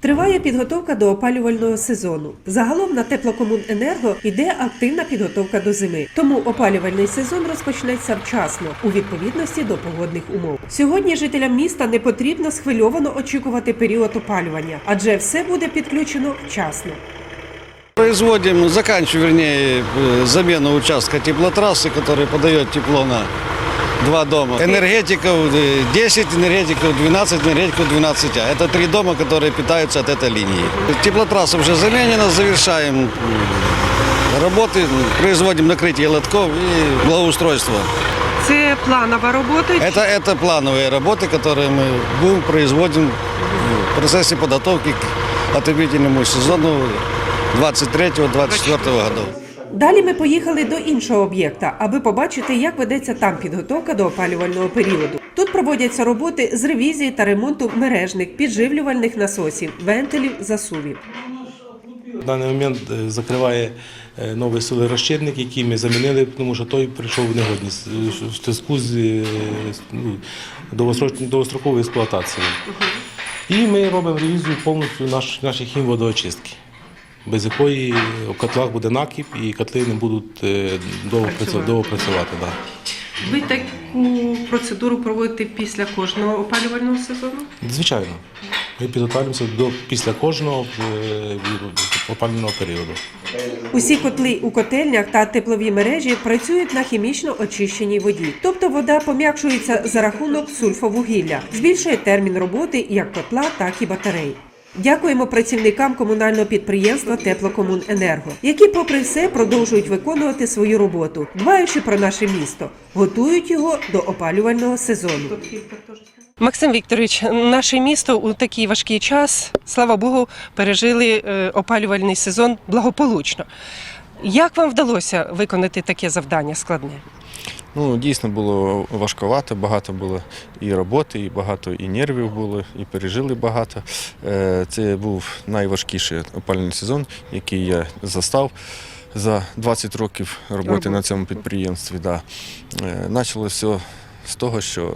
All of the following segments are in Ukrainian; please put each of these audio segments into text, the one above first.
Триває підготовка до опалювального сезону. Загалом на теплокомуненерго йде активна підготовка до зими. Тому опалювальний сезон розпочнеться вчасно у відповідності до погодних умов. Сьогодні жителям міста не потрібно схвильовано очікувати період опалювання, адже все буде підключено вчасно. Производим, заканчиваем, вернее, э, замену участка теплотрассы, который подает тепло на два дома. Энергетиков э, 10, энергетиков 12, энергетиков 12А. Это три дома, которые питаются от этой линии. Теплотрасса уже заменена, завершаем работы, производим накрытие лотков и благоустройство. Це планова робота. Это, это плановые работы, которые мы будем производим в процессе подготовки к отопительному сезону 23-24 годов. Далі ми поїхали до іншого об'єкта, аби побачити, як ведеться там підготовка до опалювального періоду. Тут проводяться роботи з ревізії та ремонту мережних підживлювальних насосів, вентилів, засувів. В даний момент е, закриває е, новий солерозчинник, який ми замінили, тому що той прийшов в негодність е, в зв'язку з ну, довгостроковою експлуатацією. І ми робимо ревізію повністю наш, нашої хімводоочистки, без якої в котлах буде накіп і котли не будуть е, довго, працю- довго працювати. Да. Ви таку процедуру проводите після кожного опалювального сезону? Звичайно, ми підготовлюємося до після кожного опалювального періоду. Усі котли у котельнях та теплові мережі працюють на хімічно очищеній воді, тобто вода пом'якшується за рахунок сульфовугілля, збільшує термін роботи як котла, так і батарей. Дякуємо працівникам комунального підприємства Теплокомуненерго, які, попри все, продовжують виконувати свою роботу, дбаючи про наше місто, готують його до опалювального сезону. Максим Вікторович, наше місто у такий важкий час, слава Богу, пережили е, опалювальний сезон благополучно. Як вам вдалося виконати таке завдання складне? Ну, дійсно було важковато, багато було і роботи, і багато і нервів було, і пережили багато. Е, Це був найважкіший опалювальний сезон, який я застав за 20 років роботи на цьому підприємстві. Да. Е, Почалося все з того, що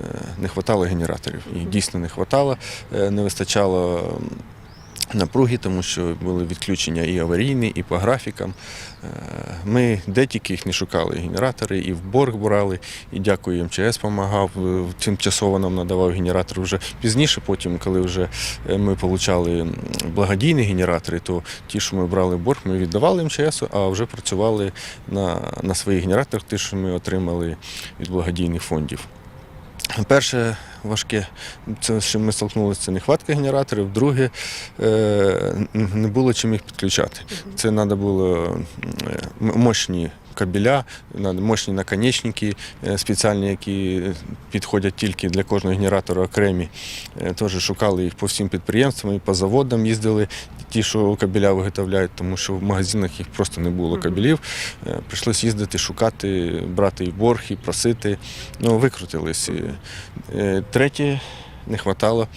е, не вистачало генераторів. І дійсно не вистачало, не вистачало напруги, тому що були відключення і аварійні, і по графікам. Е, Ми де тільки їх не шукали, генератори, і в борг брали, і дякую, МЧС допомагав, тимчасово нам надавав генератор. Вже пізніше, потім, коли вже е, ми отримали благодійні генератори, то ті, що ми брали в борг, ми віддавали МЧС, а вже працювали на, на своїх генераторах, ті, що ми отримали від благодійних фондів. Перше важке, це що ми столкнулися, це нехватка генераторів. Друге, е, не було чим їх підключати. Це треба було мощні кабеля, мощні наконечники е, спеціальні, які підходять тільки для кожного генератора окремі. Е, Теж шукали їх по всім підприємствам і по заводам їздили. Ті, що кабеля виготовляють, тому що в магазинах їх просто не було кабелів. Е, Прийшлось їздити, шукати, брати і борг, і просити. Ну, викрутились. Е, Третє. Не вистачало,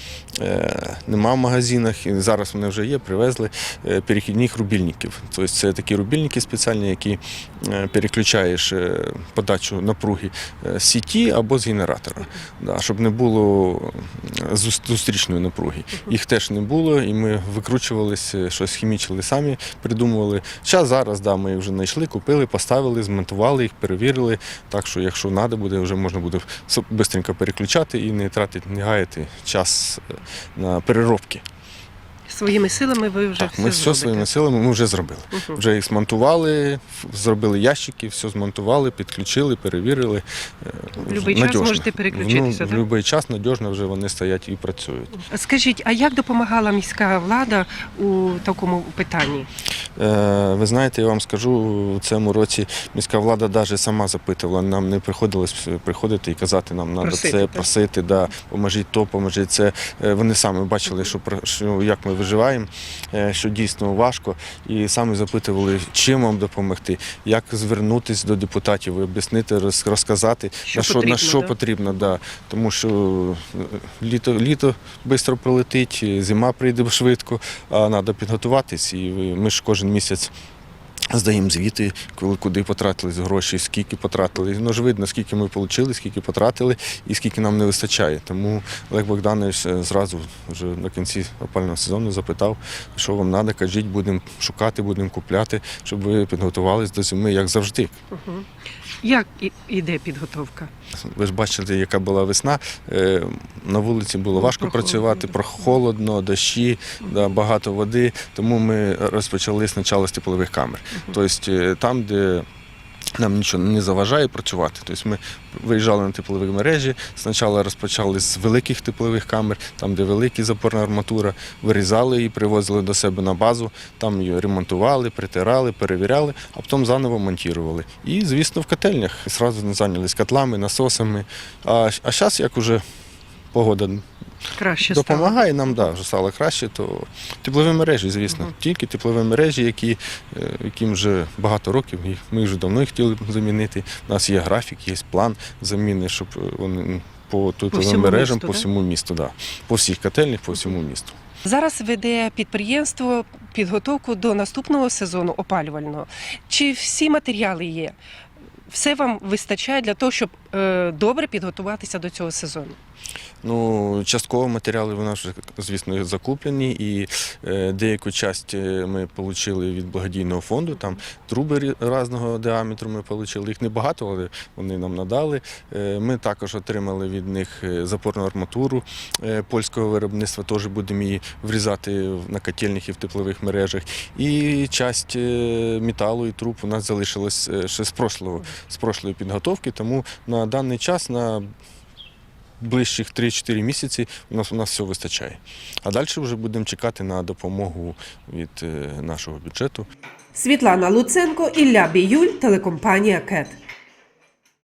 нема в магазинах, і зараз вони вже є, привезли е, перехідних рубільників. Тобто це такі рубільники спеціальні, які е, переключаєш е, подачу напруги е, з сіті або з генератора, щоб не було е, зустрічної напруги. Їх теж не було, і ми викручувалися, щось хімічили самі, придумували. Зараз зараз да, ми вже знайшли, купили, поставили, змонтували їх, перевірили. Так що, якщо треба буде, вже можна буде швидко переключати і не тратити, не гаяти час е, на переробки. Своїми силами ви вже Так, все ми все зробите. своїми силами ми вже зробили. Мгм. Вже їх змонтували, зробили ящики, все змонтували, підключили, перевірили. Е, В будь-який час можете переключитися, Ну, так? в будь-який час надіжно вже вони стоять і працюють. Скажіть, а як допомагала міська влада у такому питанні? Е, Ви знаєте, я вам скажу, у цьому році міська влада навіть сама запитувала, нам не приходилось приходити і казати, нам треба Просити, це просити, да, поможіть то, поможіть це. Е, Вони самі бачили, що, що як ми виживаємо, е, що дійсно важко, і самі запитували, чим вам допомогти, як звернутися до депутатів, об'яснити, роз- розказати, Що на що, потрібно, на що да? потрібно. Да. Тому що е, літо, літо швидко пролетить, зима прийде швидко, а треба підготуватись. І ми ж кожен місяць Здаємо звіти, коли куди потратились гроші, скільки потратили. Ну ж видно, скільки ми отримали, скільки потратили і скільки нам не вистачає. Тому Олег Богданович е, зразу вже на кінці опального сезону запитав, що вам треба, кажіть, будемо шукати, будемо купляти, щоб ви підготувалися до зими, як завжди. Як іде підготовка? Ви ж бачили, яка була весна. Е, На вулиці було важко прохолодно, працювати, прохолодно, дощі, багато води. Тому ми розпочали спочатку з теплових камер. Тобто е, там, де нам нічого не заважає працювати. Тобто ми виїжджали на теплові мережі. Спочатку розпочали з великих теплових камер, там, де велика запорна арматура, вирізали її, привозили до себе на базу, там її ремонтували, притирали, перевіряли, а потім заново монтували. І, звісно, в котельнях зразу зайнялись котлами, насосами. А, зараз, як уже погода Краще допомагає нам, да, вже стало краще, то теплові мережі, звісно. Тільки теплові мережі, які, е, яким вже багато років, ми вже давно їх хотіли замінити. У нас є графік, є план заміни, щоб е, вони по тепловим мережам, місту, по да? всьому місту, да. по всіх котельнях, по всьому місту. Зараз веде підприємство підготовку до наступного сезону опалювального. Чи всі матеріали є? Все вам вистачає для того, щоб добре підготуватися до цього сезону? Ну, частково матеріали в нас вже, звісно, закуплені, і е, деяку часть е, ми отримали від благодійного фонду. Там труби різного діаметру ми отримали. Їх небагато, але вони нам надали. Е, ми також отримали від них е, запорну арматуру е, польського виробництва. Теж будемо її врізати на котельних і в теплових мережах. І часть е, металу і труб у нас залишилась е, ще з прошлого, з прошлої підготовки. Тому на даний час на ближчих 3-4 місяці у нас у нас все вистачає. А далі вже будемо чекати на допомогу від е, нашого бюджету. Світлана Луценко, Ілля Біюль, телекомпанія КЕТ.